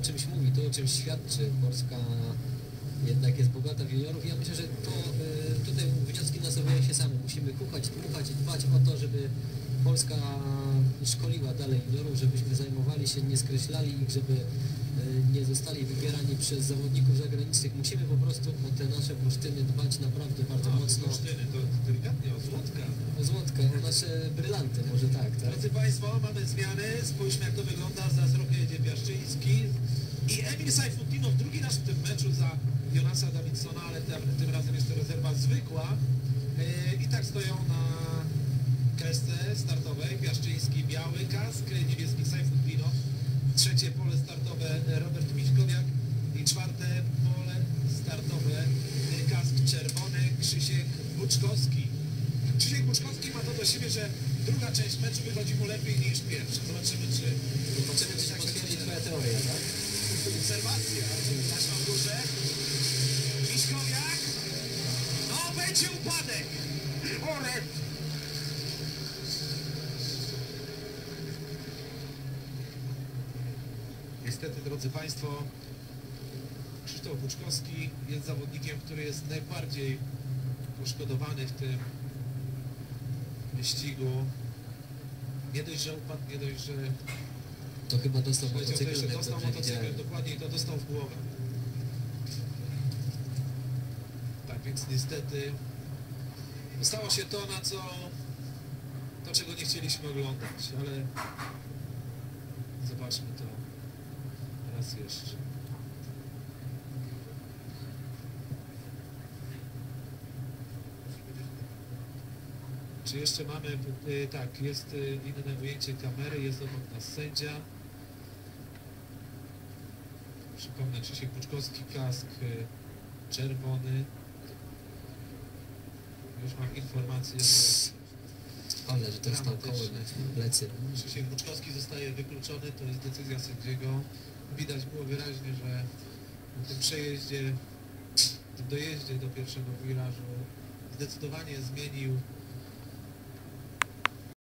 o czymś mówi, to o czymś świadczy. Polska jednak jest bogata w juniorów. Ja myślę, że to y, tutaj wnioski nasuwają się same. Musimy kuchać, dmuchać i dbać o to, żeby Polska szkoliła dalej juniorów, żebyśmy zajmowali się, nie skreślali ich, żeby y, nie zostali wybierani przez zawodników zagranicznych. Musimy po prostu o te nasze bursztyny dbać naprawdę bardzo mocno. Bursztyny, to delikatnie o złotka. O złotka, o nasze brylanty, może tak, tak? Drodzy Państwo, mamy zmiany. Spójrzmy jak to wygląda. Zaraz rokę jedzie Piaszczyński. I Emil Sajfutinow, drugi raz w tym meczu za Jonasa Davidsona, ale tym, tym razem jest to rezerwa zwykła. Yy, I tak stoją na kresce startowej. Piaszczyński biały kask, niebieski Sajfutinow. Trzecie pole startowe Robert Miśkowiak. I czwarte pole startowe kask czerwony Krzysiek Buczkowski. Krzysiek Buczkowski ma to do siebie, że druga część meczu wychodzi mu lepiej niż pierwsza. Zobaczymy, czy Zobaczymy, czy się potwierdzi twoja teoria, tak? obserwacja. Taśma w górze. Miśkowiak. No, będzie upadek. Orek. Niestety, drodzy Państwo, Krzysztof Buczkowski jest zawodnikiem, który jest najbardziej poszkodowany w tym wyścigu. Nie dość, że upadł, nie dość, że To chyba dostał motocykl, dostał motocykl, dokładnie i to dostał w głowę. Tak więc niestety stało się to, na co to, czego nie chcieliśmy oglądać, ale zobaczmy to raz jeszcze. Czy jeszcze mamy, y, tak, jest y, inne ujęcie kamery, jest obok nas sędzia. Przypomnę, Krzysiek Buczkowski, kask y, czerwony. Już mam informację, że Ale, że Dramatyczne. w plecy. Krzysiek Buczkowski zostaje wykluczony, to jest decyzja sędziego. Widać było wyraźnie, że w tym przejeździe, w dojeździe do pierwszego wirażu zdecydowanie zmienił